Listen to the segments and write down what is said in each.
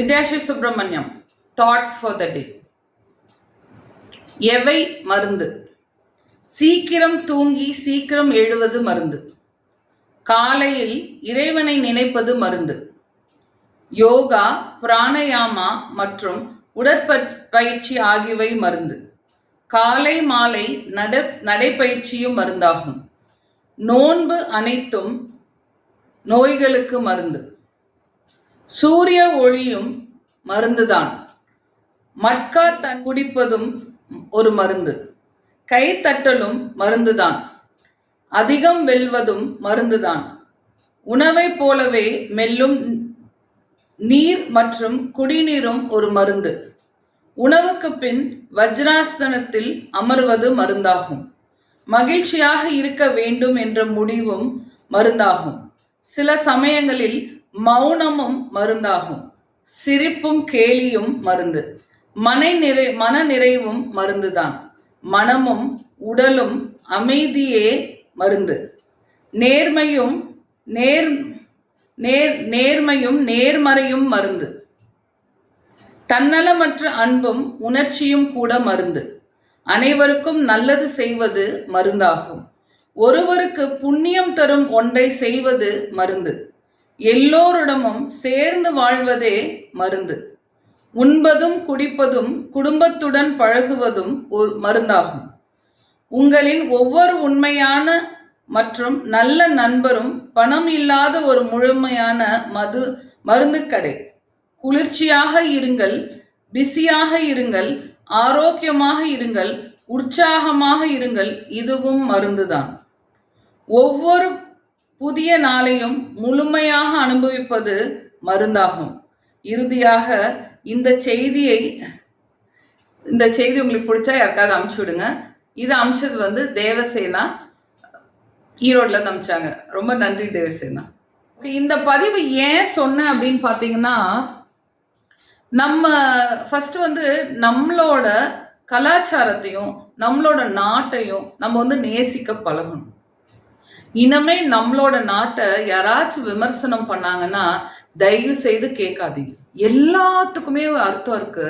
Vidyashree Subramaniam thought for the day எவை மருந்து? சீக்கிரம் தூங்கி சீக்கிரம் எழுவது மருந்து. காலையில் இறைவனை நினைப்பது மருந்து. யோகா பிராணயாமா மற்றும் உடற்பயிற்சி ஆகியவை மருந்து. காலை மாலை நட நடைப்பயிற்சியும் மருந்தாகும். நோன்பு அனைத்தும் நோய்களுக்கு மருந்து. சூரிய ஒளியும் மருந்துதான். மட்கா தன் குடிப்பதும் ஒரு மருந்து. கை தட்டலும் மருந்துதான். அதிகம் வெல்வதும் மருந்துதான். உணவைப் போலவே மெல்லும் நீர் மற்றும் குடிநீரும் ஒரு மருந்து. உணவுக்கு பின் வஜ்ராசனத்தில் அமர்வது மருந்தாகும். மகிழ்ச்சியாக இருக்க வேண்டும் என்ற முடிவும் மருந்தாகும். சில சமயங்களில் மௌனமும் மருந்தாகும். சிரிப்பும் கேலியும் மருந்து. மனை நிறை மன நிறைவும் மருந்துதான். மனமும் உடலும் அமைதியே மருந்து. நேர்மையும் நேர் நேர் நேர்மையும் நேர்மறையும் மருந்து. தன்னலமற்ற அன்பும் உணர்ச்சியும் கூட மருந்து. அனைவருக்கும் நல்லது செய்வது மருந்தாகும். ஒருவருக்கு புண்ணியம் தரும் ஒன்றை செய்வது மருந்து. எல்லோரிடமும் சேர்ந்து வாழ்வதே மருந்து. உண்பதும் குடிப்பதும் குடும்பத்துடன் பழகுவதும் ஒரு மருந்தாகும். உங்களின் ஒவ்வொரு உண்மையான மற்றும் நல்ல நண்பரும் பணம் இல்லாத ஒரு முழுமையான மது மருந்து கடை குளிர்ச்சியாக இருங்கள் பிஸியாக இருங்கள் ஆரோக்கியமாக இருங்கள் உற்சாகமாக இருங்கள் இதுவும் மருந்துதான். ஒவ்வொரு புதிய நாளையும் முழுமையாக அனுபவிப்பது மருந்தாகும். இறுதியாக இந்த செய்தியை இந்த செய்தி உங்களுக்கு பிடிச்சா யாருக்காவது அமுச்சு விடுங்க. இது அமிச்சது வந்து தேவசேனா. ஈரோட்ல அமிச்சாங்க. ரொம்ப நன்றி தேவசேனா. இந்த பதிவு ஏன் சொன்னேன் அப்படின்னு பார்த்தீங்கன்னா நம்ம ஃபர்ஸ்ட் வந்து நம்மளோட கலாச்சாரத்தையும் நம்மளோட நாட்டையும் நம்ம வந்து நேசிக்க பழகணும். இனமே நம்மளோட நாட்டை யாராச்சும் விமர்சனம் பண்ணாங்கன்னா தயவு செய்து கேட்காதீங்க. எல்லாத்துக்குமே ஒரு அர்த்தம் இருக்கு.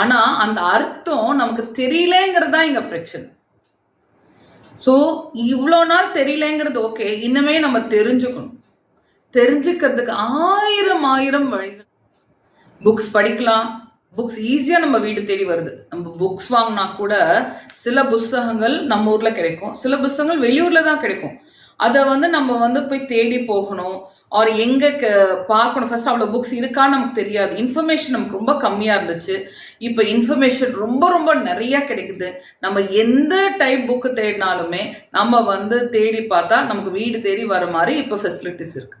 ஆனா அந்த அர்த்தம் நமக்கு தெரியலங்கிறதா தான் இங்க பிரச்சனை. ஸோ இவ்வளோ நாள் தெரியலங்கிறது ஓகே இன்னுமே நம்ம தெரிஞ்சுக்கணும். தெரிஞ்சுக்கிறதுக்கு ஆயிரம் ஆயிரம் வழிகள். புக்ஸ் படிக்கலாம். புக்ஸ் ஈஸியாக நம்ம வீடு தேடி வருது. நம்ம புக்ஸ் வாங்கினா கூட சில புஸ்தகங்கள் நம்ம ஊரில் கிடைக்கும். சில புஸ்தகங்கள் வெளியூரில் தான் கிடைக்கும். அதை வந்து நம்ம வந்து போய் தேடி போகணும். ஆர் எங்கே க பார்க்கணும். ஃபர்ஸ்ட் அவ்வளோ புக்ஸ் இருக்கான்னு நமக்கு தெரியாது. இன்ஃபர்மேஷன் நமக்கு ரொம்ப கம்மியாக இருந்துச்சு. இப்போ இன்ஃபர்மேஷன் ரொம்ப ரொம்ப நிறைய கிடைக்குது. நம்ம எந்த டைப் புக்கு தேடினாலுமே நம்ம வந்து தேடி பார்த்தா நமக்கு வீடு தேடி வர மாதிரி இப்போ ஃபெசிலிட்டிஸ் இருக்கு.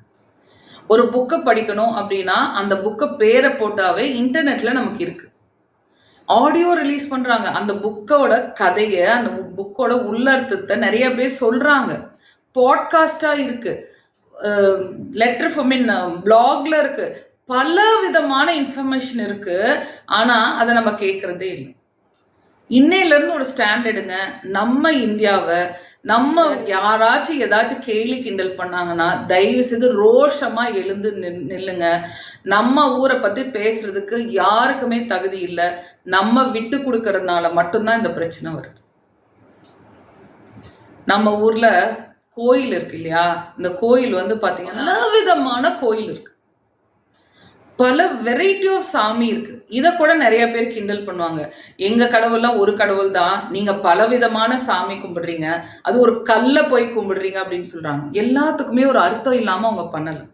ஒரு புக்கை படிக்கணும் அப்படின்னா அந்த புக்கை பேரை போட்டாவே இன்டர்நெட்ல நமக்கு இருக்கு. ஆடியோ ரிலீஸ் பண்றாங்க. அந்த புக்கோட கதையை அந்த புக்கோட உள்ளர்த்தத்தை நிறைய பேர் சொல்றாங்க. பாட்காஸ்டாக இருக்குது லெட்டர் ஃபார் மீன் பிளாக்ல இருக்குது பல விதமான இன்ஃபர்மேஷன் இருக்குது ஆனால் அதை நம்ம கேட்குறதே இல்லை. இன்னையிலேருந்து ஒரு ஸ்டாண்ட் எடுங்க. நம்ம இந்தியாவை நம்ம யாராச்சும் ஏதாச்சும் கேலி கிண்டல் பண்ணாங்கன்னா தயவு செய்து ரோஷமாக எழுந்து நில்லுங்க. நம்ம ஊரை பற்றி பேசுறதுக்கு யாருக்குமே தகுதி இல்லை. நம்ம விட்டு கொடுக்கறதுனால மட்டும்தான் இந்த பிரச்சனை வருது. நம்ம ஊரில் கோயில் இருக்கு இல்லையா? இந்த கோயில் வந்து பாத்தீங்கன்னா பல விதமான கோயில் இருக்கு. பல வெரைட்டி ஆஃப் சாமி இருக்கு. இதை கூட நிறைய பேர் கிண்டல் பண்ணுவாங்க. எங்க கடவுள்லாம் ஒரு கடவுள் தான். நீங்க பலவிதமான சாமி கும்பிடுறீங்க. அது ஒரு கல்ல போய் கும்பிடுறீங்க அப்படின்னு சொல்றாங்க. எல்லாத்துக்குமே ஒரு அர்த்தம் இல்லாம அவங்க பண்ணலை.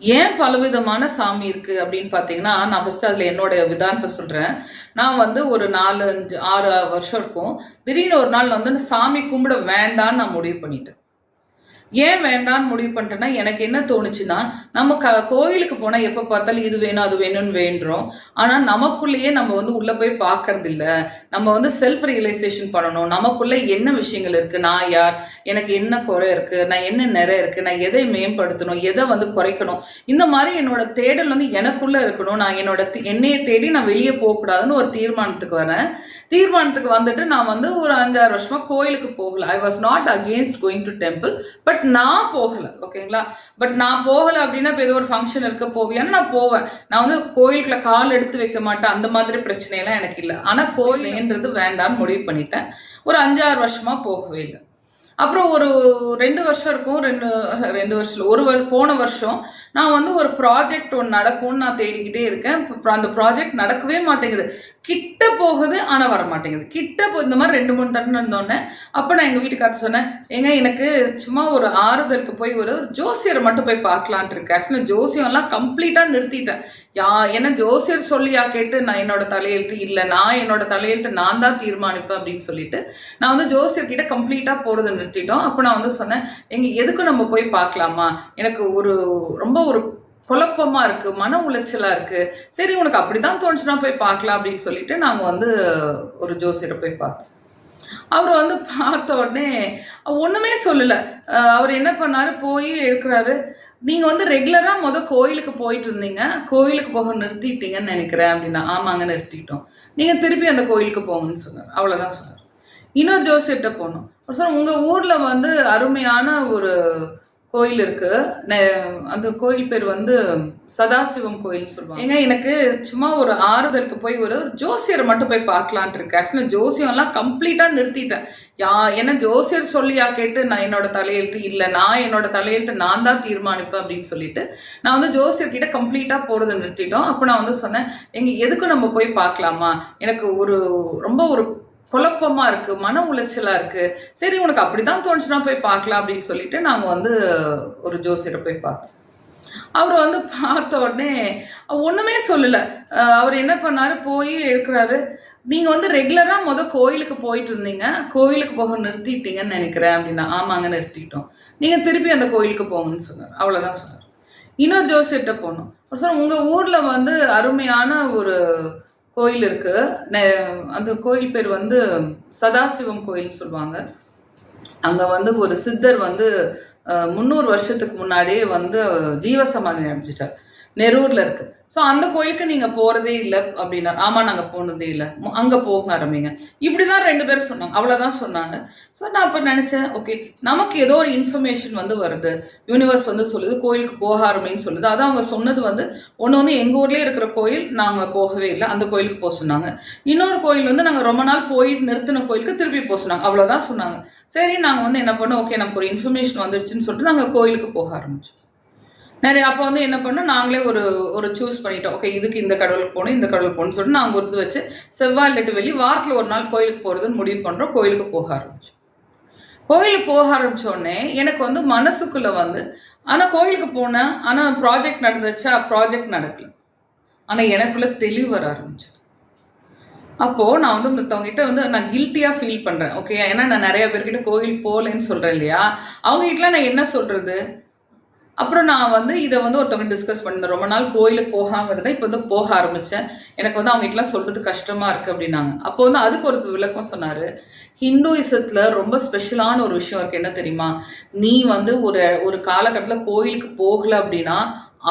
ஏன் பலவிதமான சாமி இருக்கு அப்படின்னு பார்த்தீங்கன்னா நான் ஃபர்ஸ்ட் அதில் என்னோட விதானத்தை சொல்றேன். நான் வந்து ஒரு நாலு அஞ்சு ஆறு வருஷம் இருக்கும். திடீர்னு ஒரு நாள் வந்து சாமி கும்பிட வேண்டாம்னு நான் முடிவு பண்ணிட்டேன். ஏன் வேண்டாம்னு முடிவு பண்ணிட்டேன்னா எனக்கு என்ன தோணுச்சுன்னா நம்ம க கோயிலுக்கு போனால் எப்போ பார்த்தாலும் இது வேணும் அது வேணும்னு வேண்டுறோம். ஆனால் நமக்குள்ளேயே நம்ம வந்து உள்ளே போய் பார்க்கறது இல்லை நம்ம வந்து செல்ஃப் ரியலைசேஷன் பண்ணணும். நமக்குள்ளே என்ன விஷயங்கள் இருக்குது நான் யார்? எனக்கு என்ன குறை இருக்குது நான் என்ன நிறை இருக்குது நான் எதை மேம்படுத்தணும்? எதை வந்து குறைக்கணும்? இந்த மாதிரி என்னோட தேடல் வந்து எனக்குள்ளே இருக்கணும். நான் என்னோட என்னையை தேடி நான் வெளியே போகக்கூடாதுன்னு ஒரு தீர்மானத்துக்கு வரேன். தீர்மானத்துக்கு வந்துட்டு நான் வந்து ஒரு அஞ்சாறு வருஷமா கோயிலுக்கு போகல. I was not against going to temple but நான் போகல. ஓகேங்களா? பட் நான் போகல அப்படின்னா இப்போ ஏதோ ஒரு ஃபங்க்ஷன் இருக்க போவியான்னு நான் போவேன். நான் வந்து கோயிலுக்குள்ள கால் எடுத்து வைக்க மாட்டேன். அந்த மாதிரி பிரச்சனையெல்லாம் எனக்கு இல்லை. ஆனால் கோயில்ன்றது வேண்டாம்னு முடிவு பண்ணிட்டேன். ஒரு அஞ்சாறு வருஷமா போகவே இல்லை. அப்புறம் ஒரு ரெண்டு வருஷம் இருக்கும் ரெண்டு ரெண்டு வருஷம் ஒரு போன வருஷம் நான் வந்து ஒரு ப்ராஜெக்ட் ஒன்று நடக்கும்னு நான் தேடிக்கிட்டே இருக்கேன். அந்த ப்ராஜெக்ட் நடக்கவே மாட்டேங்குது. கிட்ட போகுது ஆனால் வர மாட்டேங்குது. கிட்ட போ இந்த மாதிரி ரெண்டு மூணு தட்டு இருந்தோடனே அப்போ நான் எங்கள் வீட்டுக்காரர் சொன்னேன் ஏங்க எனக்கு சும்மா ஒரு ஆறுதலுக்கு போய் ஒரு ஜோசியரை மட்டும் போய் பார்க்கலான்ட்டு இருக்கேன் ஆக்சுவலாக ஜோசியம்லாம் கம்ப்ளீட்டாக நிறுத்திட்டேன். யா என்ன ஜோசியர் சொல்லியா கேட்டு நான் என்னோட தலையெழுத்து இல்லை நான் என்னோட தலையெழுத்து நான் தான் தீர்மானிப்பேன் அப்படின்னு சொல்லிட்டு நான் வந்து ஜோசியர் கிட்ட கம்ப்ளீட்டாக போகிறத நிறுத்திட்டோம். அப்போ நான் வந்து சொன்னேன் எங்க எதுக்கு நம்ம போய் பார்க்கலாமா? எனக்கு ஒரு ரொம்ப ஒரு குழப்பமா இருக்கு மன உளைச்சலா இருக்கு. சரி உனக்கு அப்படிதான் தோணுச்சுன்னா போய் பார்க்கலாம் அப்படின்னு சொல்லிட்டு நாங்க வந்து ஒரு ஜோசியரை போய் பார்த்தோம். அவர் வந்து பார்த்த உடனே ஒண்ணுமே சொல்லல. அவர் என்ன பண்ணாரு? போய் இருக்கிறாரு. நீங்க வந்து ரெகுலரா முத கோயிலுக்கு போயிட்டு இருந்தீங்க. கோயிலுக்கு போக நிறுத்திட்டீங்கன்னு நினைக்கிறேன் அப்படின்னா ஆமாங்க நிறுத்திட்டோம். நீங்க திருப்பி அந்த கோயிலுக்கு போங்கன்னு சொன்னார். அவ்வளவுதான் சொன்னார். இன்னொரு ஜோசியர்கிட்ட போனோம். சார் உங்க ஊர்ல வந்து அருமையான ஒரு கோயில் இருக்கு. அந்த கோயில் பேர் வந்து சதாசிவம் கோயில்னு சொல்லுவாங்க. ஏங்க எனக்கு சும்மா ஒரு ஆறுதலுக்கு போய் ஒரு ஜோசியரை மட்டும் போய் பார்க்கலான்ட்டு இருக்கேன். ஜோசியம் எல்லாம் கம்ப்ளீட்டா நிறுத்திட்டேன். யா என்ன ஜோசியர் சொல்லியா கேட்டு நான் என்னோட தலையெழுத்து இல்லை நான் என்னோட தலையெழுத்து நான் தான் தீர்மானிப்பேன் அப்படின்னு சொல்லிட்டு நான் வந்து ஜோசியர் கிட்ட கம்ப்ளீட்டா போறதை நிறுத்திட்டோம். அப்போ நான் வந்து சொன்னேன் எங்க எதுக்கும் நம்ம போய் பார்க்கலாமா? எனக்கு ஒரு ரொம்ப ஒரு குழப்பமா இருக்கு மன உளைச்சலா இருக்கு. சரி உனக்கு அப்படிதான் தோணுச்சுன்னா போய் பார்க்கலாம் அப்படின்னு சொல்லிட்டு நாங்க வந்து ஒரு ஜோசியரை போய் பார்த்தோம். அவர் வந்து பார்த்த உடனே ஒண்ணுமே சொல்லல. அவர் என்ன பண்ணாரு? போய் இருக்கிறாரு. நீங்க வந்து ரெகுலரா முத கோயிலுக்கு போயிட்டு இருந்தீங்க. கோயிலுக்கு போக நிறுத்திட்டீங்கன்னு நினைக்கிறேன் அப்படின்னா ஆமாங்க நிறுத்திட்டோம். நீங்க திருப்பி அந்த கோயிலுக்கு போங்கன்னு சொன்னார். அவ்வளவுதான் சொன்னார். இன்னொரு ஜோசியர்கிட்ட போனோம். சார் சொன்னார் உங்க ஊர்ல வந்து அருமையான ஒரு கோயில் இருக்கு. அந்த கோயில் பேர் வந்து சதாசிவம் கோயில் சொல்லுவாங்க. அங்க வந்து ஒரு சித்தர் வந்து முந்நூறு வருஷத்துக்கு முன்னாடியே வந்து ஜீவசமாதி அடைஞ்சிட்டார். நெரூர்ல இருக்கு. ஸோ அந்த கோயிலுக்கு நீங்க போறதே இல்லை அப்படின்னா ஆமா நாங்க போனதே இல்லை. அங்க போக ஆரம்பிங்க இப்படிதான் ரெண்டு பேரும் சொன்னாங்க. அவ்வளவுதான் சொன்னாங்க. ஸோ நான் அப்ப நினைச்சேன் ஓகே நமக்கு ஏதோ ஒரு இன்ஃபர்மேஷன் வந்து வருது. யூனிவர்ஸ் வந்து சொல்லுது கோயிலுக்கு போக ஆரம்பின்னு சொல்லுது. அதான் அவங்க சொன்னது வந்து ஒன்று வந்து எங்க ஊர்லயே இருக்கிற கோயில் நாங்க போகவே இல்லை. அந்த கோயிலுக்கு போக சொன்னாங்க. இன்னொரு கோயில் வந்து நாங்க ரொம்ப நாள் போய் நிறுத்தின கோயிலுக்கு திருப்பி போக சொன்னாங்க. அவ்வளவுதான் சொன்னாங்க. சரி நாங்க வந்து என்ன பண்ணோம் ஓகே நமக்கு ஒரு இன்ஃபர்மேஷன் வந்துருச்சுன்னு சொல்லிட்டு நாங்க கோயிலுக்கு போக ஆரம்பிச்சோம். நிறைய அப்போ வந்து என்ன பண்ணோம்? நாங்களே ஒரு ஒரு சூஸ் பண்ணிட்டோம். ஓகே இதுக்கு இந்த கடவுளுக்கு போகணும் இந்த கடவுளுக்கு போகணும்னு சொல்லிட்டு நாங்கள் ஒரு வச்சு செவ்வாய் இல்லாட்டி வெளி வாரத்தில் ஒரு நாள் கோயிலுக்கு போகிறதுன்னு முடிவு பண்ணுறோம் கோயிலுக்கு போக ஆரம்பிச்சோம். கோயிலுக்கு போக ஆரம்பித்தோடனே எனக்கு வந்து மனசுக்குள்ளே வந்து ஆனால் கோயிலுக்கு போனேன் ஆனால் ப்ராஜெக்ட் நடந்துச்சா ப்ராஜெக்ட் நடக்கல. ஆனால் எனக்குள்ளே தெளிவு வர ஆரம்பிச்சு அப்போ நான் வந்து மத்தவங்ககிட்ட வந்து நான் கில்ட்டியா ஃபீல் பண்றேன். ஓகே ஏன்னா நான் நிறைய பேர்கிட்ட கோயில் போகலன்னு சொல்றேன் இல்லையா? அவங்க கிட்ட நான் என்ன சொல்றது? அப்புறம் நான் வந்து இதை வந்து ஒருத்தவங்க டிஸ்கஸ் பண்ணேன். ரொம்ப நாள் கோயிலுக்கு போகாம இருந்தேன் இப்போ வந்து போக ஆரம்பிச்சேன். எனக்கு வந்து அவங்க கிட்டலாம் சொல்றது கஷ்டமா இருக்கு அப்படின்னாங்க. அப்போ வந்து அதுக்கு ஒரு விளக்கம் சொன்னாரு. ஹிந்துயிசத்துல ரொம்ப ஸ்பெஷலான ஒரு விஷயம் இருக்கு. என்ன தெரியுமா? நீ வந்து ஒரு ஒரு காலகட்டத்துல கோயிலுக்கு போகல அப்படின்னா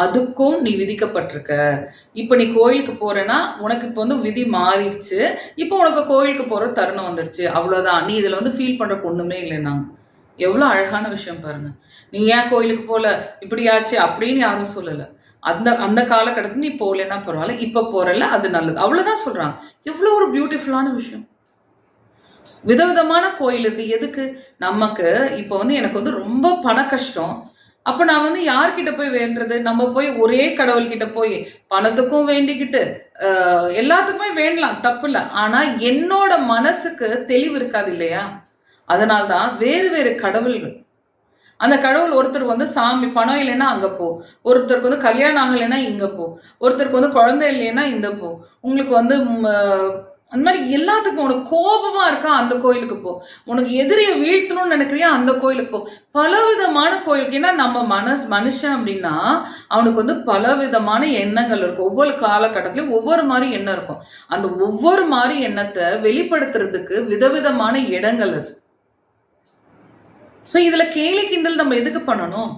அதுக்கும் நீ விதிக்கப்பட்டிருக்க. இப்போ நீ கோயிலுக்கு போறேன்னா உனக்கு இப்போ வந்து விதி மாறிடுச்சு. இப்போ உனக்கு கோயிலுக்கு போற தருணம் வந்துருச்சு. அவ்வளவுதான். நீ இதுல வந்து ஃபீல் பண்ணுறக்கு ஒன்றுமே இல்லைன்னாங்க. எவ்வளவு அழகான விஷயம் பாருங்க. நீ ஏன் கோயிலுக்கு போல? இப்படியாச்சு? அப்படின்னு யாரும் சொல்லல. அந்த அந்த காலகட்டத்துல நீ போகலன்னா பரவாயில்ல இப்ப போறல அது நல்லது. அவ்வளவுதான் சொல்கிறாங்க எவ்வளவு ஒரு பியூட்டிஃபுல்லான விஷயம். விதவிதமான கோயில் இருக்கு. எதுக்கு? நமக்கு இப்போ வந்து எனக்கு வந்து ரொம்ப பண கஷ்டம். அப்ப நான் வந்து யார்கிட்ட போய் வேண்டுறது? நம்ம போய் ஒரே கடவுள்கிட்ட போய் பணத்துக்கும் வேண்டிக்கிட்டு எல்லாத்துக்குமே வேண்டலாம். தப்பு இல்லை. ஆனா என்னோட மனசுக்கு தெளிவு இருக்காது இல்லையா? அதனால்தான் வேறு வேறு கடவுள்கள் அந்த கடவுள் ஒருத்தர் வந்து சாமி பணம் இல்லைன்னா அங்க போ. ஒருத்தருக்கு வந்து கல்யாணம் ஆகலைன்னா இங்க போ. ஒருத்தருக்கு வந்து குழந்தை இல்லைன்னா இந்த போ. உங்களுக்கு வந்து அந்த மாதிரி எல்லாத்துக்கும் உனக்கு கோபமா இருக்கா? அந்த கோயிலுக்கு போ. உனக்கு எதிரியை வீழ்த்தணும்னு நினைக்கிறியா? அந்த கோயிலுக்கு போ. பல விதமான கோயிலுக்கு. ஏன்னா நம்ம மனஸ் மனுஷன் அப்படின்னா அவனுக்கு வந்து பல விதமான எண்ணங்கள் இருக்கும். ஒவ்வொரு காலகட்டத்திலயும் ஒவ்வொரு மாதிரி எண்ணம் இருக்கும். அந்த ஒவ்வொரு மாதிரி எண்ணத்தை வெளிப்படுத்துறதுக்கு விதவிதமான இடங்கள் அது. ஸோ இதில் கேலி கிண்டல் நம்ம எதுக்கு பண்ணணும்?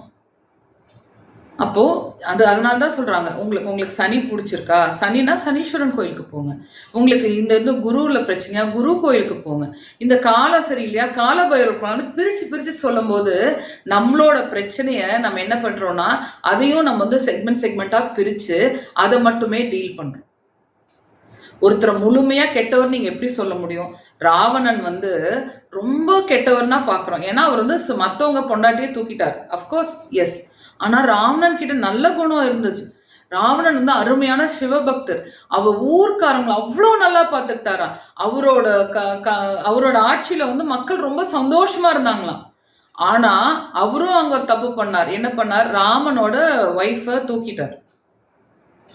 அப்போ அது அதனால தான் சொல்றாங்க. உங்களுக்கு உங்களுக்கு சனி பிடிச்சிருக்கா? சனினா சனீஸ்வரன் கோயிலுக்கு போங்க. உங்களுக்கு இந்த இந்த குருவில் பிரச்சனையா? குரு கோயிலுக்கு போங்க. இந்த காலம் சரியில்லையா? கால பைரவ பிரிச்சு பிரிச்சு சொல்லும் போது நம்மளோட பிரச்சனைய நம்ம என்ன பண்றோம்னா அதையும் நம்ம வந்து செக்மெண்ட் செக்மெண்டா பிரிச்சு அதை மட்டுமே டீல் பண்றோம். ஒருத்தரை முழுமையா கெட்டவர் நீங்க எப்படி சொல்ல முடியும்? ராவணன் வந்து ரொம்ப கெட்டவர்னா பாக்குறோம். ஏன்னா அவர் வந்து மற்றவங்க மத்தவங்க பொண்டாட்டியே தூக்கிட்டார். அஃப்கோர்ஸ் எஸ் ஆனா ராவணன் கிட்ட நல்ல குணம் இருந்துச்சு. ராவணன் வந்து அருமையான சிவபக்தர். அவ ஊர்க்காரங்களை அவ்வளோ நல்லா பார்த்துக்கிட்டாராம் அவரோட க க- அவரோட ஆட்சியில வந்து மக்கள் ரொம்ப சந்தோஷமா இருந்தாங்களாம். ஆனா அவரும் அங்க தப்பு பண்ணார். என்ன பண்ணார்? ராமனோட ஒய்ஃபை தூக்கிட்டார்.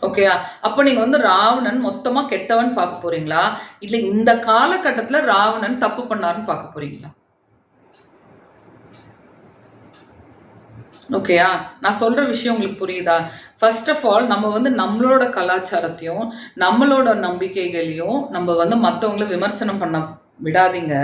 ஓகேயா அப்போ நீங்க வந்து ராவணன் மொத்தமா கெட்டவன் பார்க்க போறீங்களா? இல்ல இந்த காலகட்டத்துல ராவணன் தப்பு பண்ணாருன்னு பார்க்க போறீங்களா? ஓகேயா நான் சொல்ற விஷயம் உங்களுக்கு புரியுதா? ஃபர்ஸ்ட் ஆஃப் ஆல் நம்ம வந்து நம்மளோட கலாச்சாரத்தையும் நம்மளோட நம்பிக்கைகளையும் நம்ம வந்து மற்றவங்கள விமர்சனம் பண்ண விடாதீங்க.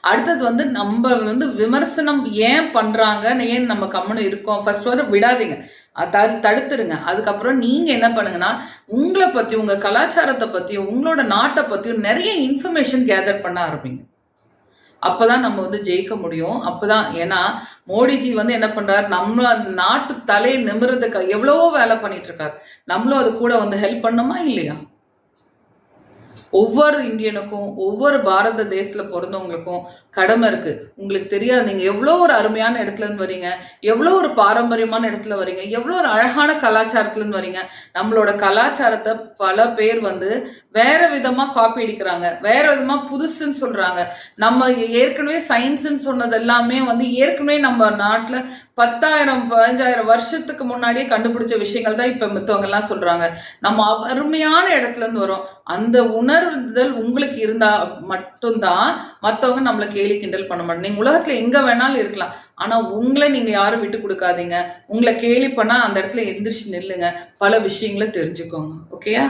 அடுத்தது வந்து நம்ம வந்து விமர்சனம் ஏன் பண்றாங்க ஏன் நம்ம கம்முன்னு இருக்கோம்? ஃபர்ஸ்ட் வந்து விடாதீங்க. தடு- தடுத்துருங்க. அதுக்கப்புறம் நீங்கள் என்ன பண்ணுங்கன்னா உங்களை பற்றி உங்கள் கலாச்சாரத்தை பற்றியும் உங்களோட நாட்டை பற்றியும் நிறைய இன்ஃபர்மேஷன் கேதர் பண்ண ஆரம்பிங்க. அப்பதான் நம்ம வந்து ஜெயிக்க முடியும். அப்பதான் ஏன்னா மோடிஜி வந்து என்ன பண்றாரு? நம்ம நாட்டு தலையை நிமிறதுக்கு எவ்வளவோ வேலை பண்ணிட்டு இருக்காரு. நம்மளும் அது கூட வந்து ஹெல்ப் பண்ணுமா இல்லையா? ஒவ்வொரு இந்தியனுக்கும் ஒவ்வொரு பாரத தேசத்துல பிறந்தவங்களுக்கும் கடமை இருக்கு. உங்களுக்கு தெரியாது. நீங்க எவ்வளோ ஒரு அருமையான இடத்துல இருந்து வரீங்க. எவ்வளோ ஒரு பாரம்பரியமான இடத்துல வரீங்க. எவ்வளோ ஒரு அழகான கலாச்சாரத்துல இருந்து வரீங்க. நம்மளோட கலாச்சாரத்தை பல பேர் வந்து வேற விதமா காப்பி அடிக்கிறாங்க. வேற விதமா புதுசுன்னு சொல்றாங்க. நம்ம ஏற்கனவே சயின்ஸ்ன்னு சொன்னது எல்லாமே வந்து ஏற்கனவே நம்ம நாட்டுல பத்தாயிரம் பதினஞ்சாயிரம் வருஷத்துக்கு முன்னாடியே கண்டுபிடிச்ச விஷயங்கள் தான் இப்ப மித்தவங்க எல்லாம் சொல்றாங்க. நம்ம அருமையான இடத்துல இருந்து வரோம். அந்த உணர்வுதல் உங்களுக்கு இருந்தா மட்டும்தான் மத்தவங்க நம்மளை கேலி கிண்டல் பண்ண மாட்டோம் நீங்க உலகத்துல எங்க வேணாலும் இருக்கலாம். ஆனா உங்களை நீங்க யாரும் விட்டு கொடுக்காதீங்க. உங்களை கேலி பண்ணா அந்த இடத்துல எந்திரிச்சு நில்லுங்க. பல விஷயங்களை தெரிஞ்சுக்கோங்க. ஓகேயா?